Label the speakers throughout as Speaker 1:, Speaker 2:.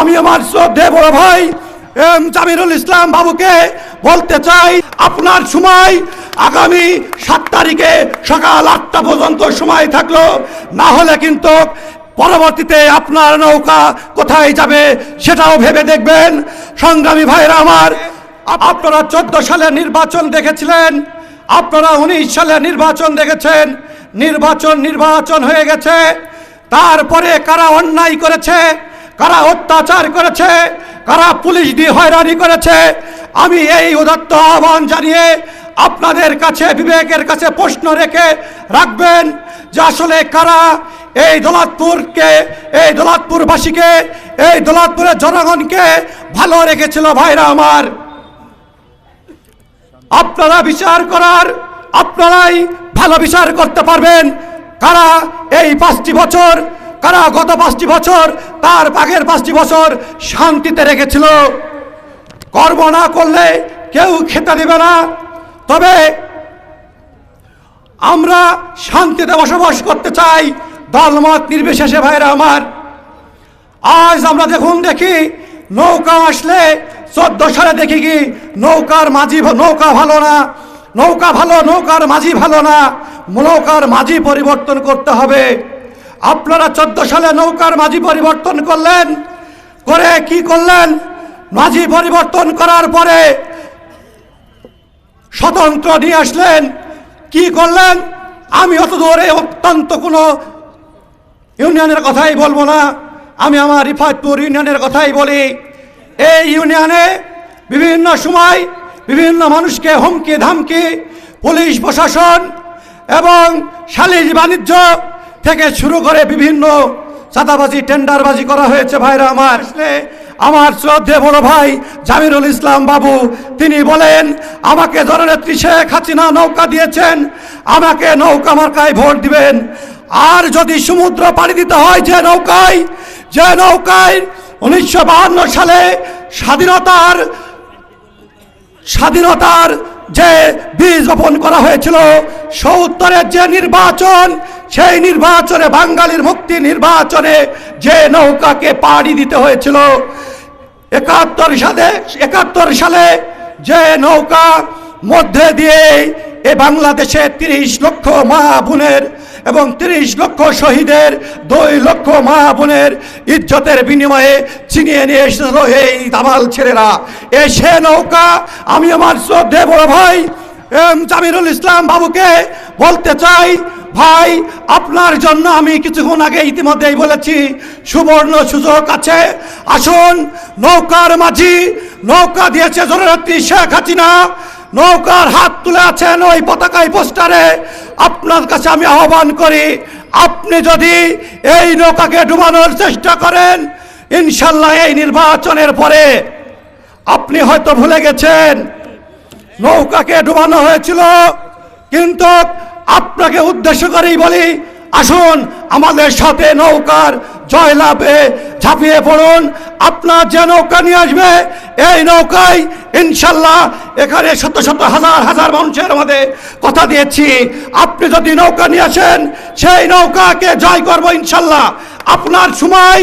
Speaker 1: আমি আমার শ্রদ্ধে বড় ভাই জামিরুল ইসলাম বাবুকে বলতে চাই, আপনার সময় আগামী সাত তারিখে সকাল আটটা পর্যন্ত সময় থাকল। না হলে কিন্তু পরবর্তীতে আপনার নৌকা কোথায় যাবে সেটাও ভেবে দেখবেন। সংগ্রামী ভাইরা আমার, আপনারা চোদ্দ সালে নির্বাচন দেখেছিলেন, আপনারা উনিশ সালে নির্বাচন দেখেছেন, নির্বাচন নির্বাচন হয়ে গেছে। তারপরে কারা অন্যায় করেছে কারা অত্যাচার করেছে, কারা পুলিশ দিয়ে হয়রানি করেছে, আমি এই উদাত্ত আহ্বান জানিয়ে আপনাদের কাছে, বিবেকের কাছে প্রশ্ন রেখে রাখবেন যে আসলে কারা এই দৌলতপুরকে, এই দোলাতপুরবাসীকে, এই দোলাতপুরের জনগণকে ভালো রেখেছিল ভাইরা আমার। আপনারা বিচার করার, আপনারাই ভালো বিচার করতে পারবেন। কারা এই পাঁচটি বছর কারা গত পাঁচটি বছর তার আগের পাঁচটি বছর শান্তিতে রেখেছিল? কর্ম না করলে কেউ খেতে দেবে না। তবে আমরা শান্তিতে বসবাস করতে চাই, দলমত নির্বিশেষে ভাইরা আমার। আজ আমরা দেখুন দেখি নৌকা আসলে চোদ্দ সালে দেখি কি নৌকার মাঝি নৌকা ভালো না, নৌকা ভালো, নৌকার মাঝি ভালো না, নৌকার মাঝি পরিবর্তন করতে হবে। আপনারা চোদ্দ সালে নৌকার মাঝি পরিবর্তন করলেন। করে কি করলেন? মাঝি পরিবর্তন করার পরে স্বতন্ত্র নিয়ে আসলেন। কি করলেন? আমি অত দূরে অত্যন্ত কোনো ইউনিয়নের কথাই বলব না। আমি আমার রিফাতপুর ইউনিয়নের কথাই বলি। এই ইউনিয়নে বিভিন্ন সময় বিভিন্ন মানুষকে হুমকি ধামকি পুলিশ প্রশাসন এবং সালিশ বাণিজ্য থেকে শুরু করে বিভিন্ন চাঁদাবাজি টেন্ডারবাজি করা হয়েছে ভাইরা আমার। আমার শ্রদ্ধে বড় ভাই জামিরুল ইসলাম বাবু তিনি বলেন আমাকে জননেত্রী শেখ হাসিনা নৌকা দিয়েছেন আমাকে নৌকা মার্কায় ভোট দিবেন। আর যদি সমুদ্র পাড়ি দিতে হয় যে নৌকায় যে নৌকায় উনিশশো বাহান্ন সালে স্বাধীনতার স্বাধীনতার যে বীজ বপন করা হয়েছিল সৌত্তরের যে নির্বাচন সেই নির্বাচনে, বাঙালির মুক্তি নির্বাচনে যে নৌকাকে পাড়ি দিতে হয়েছিল, একাত্তর সালে একাত্তর সালে যে নৌকা মধ্যে দিয়ে এ বাংলাদেশে তিরিশ লক্ষ মা বোনের এবং তিরিশ লক্ষ শহীদের, দুই লক্ষ মা বোনের ইজ্জতের বিনিময়ে ছিনিয়ে নিয়ে এসেছিল এই দামাল ছেলেরা। এ সে নৌকা আমি আমার শ্রদ্ধে বড় ভাই জামিরুল ইসলাম বাবুকে বলতে চাই ভাই, আপনার জন্য আমি কিছুক্ষণ আগে ইতিমধ্যেই বলেছি, সুবর্ণ সুযোগ আছে। আসুন, নৌকার মাঝি, নৌকা দিয়েছে জননেত্রী শেখ হাসিনা। নৌকার হাত তুলে আছেন ওই পতাকায় পোস্টারে। আপনার কাছে আমি আহ্বান করি, আপনি যদি এই নৌকাকে ডুবানোর চেষ্টা করেন, ইনশাল্লাহ এই নির্বাচনের পরে আপনি হয়তো ভুলে গেছেন, নৌকাকে ডুবানো হয়েছিল, কিন্তু আপনাকে উদ্দেশ্য করেই বলি, আসুন আমাদের সাথে নৌকার জয়লাভে ঝাঁপিয়ে পড়ুন। আপনার যে নৌকা নিয়ে আসবে, এই নৌকায় ইনশাল্লাহ এখানে শত শত হাজার হাজার মানুষের আমাদের কথা দিয়েছি। আপনি যদি নৌকা নিয়ে আসেন, সেই নৌকাকে জয় করব ইনশাল্লাহ। আপনার সময়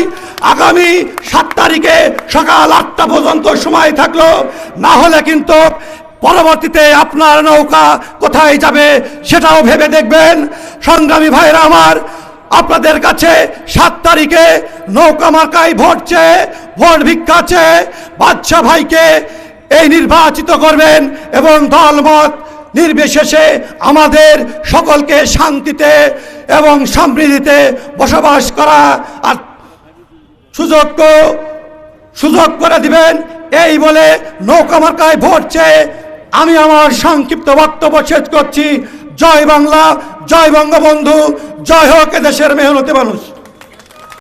Speaker 1: আগামী সাত তারিখে সকাল আটটা পর্যন্ত সময় থাকল। না হলে কিন্তু পরবর্তীতে আপনার নৌকা কোথায় যাবে সেটাও ভেবে দেখবেন। সংগ্রামী ভাইরা আমার, আপনাদের কাছে সাত তারিখে নৌকা মার্কায় ভোট চেয়ে ভোট ভিক্ষা চেয়ে বাদশা ভাইকে এই নির্বাচিত করবেন এবং দলমত নির্বিশেষে আমাদের সকলকে শান্তিতে এবং সমৃদ্ধিতে বসবাস করা আর সুযোগ সুযোগ করে দিবেন। এই বলে নৌকা মার্কায় ভোট চেয়ে আমি আমার সংক্ষিপ্ত বক্তব্য শেষ করছি। জয় বাংলা, জয় বঙ্গবন্ধু, জয় হোক দেশের মেহনতি মানুষ।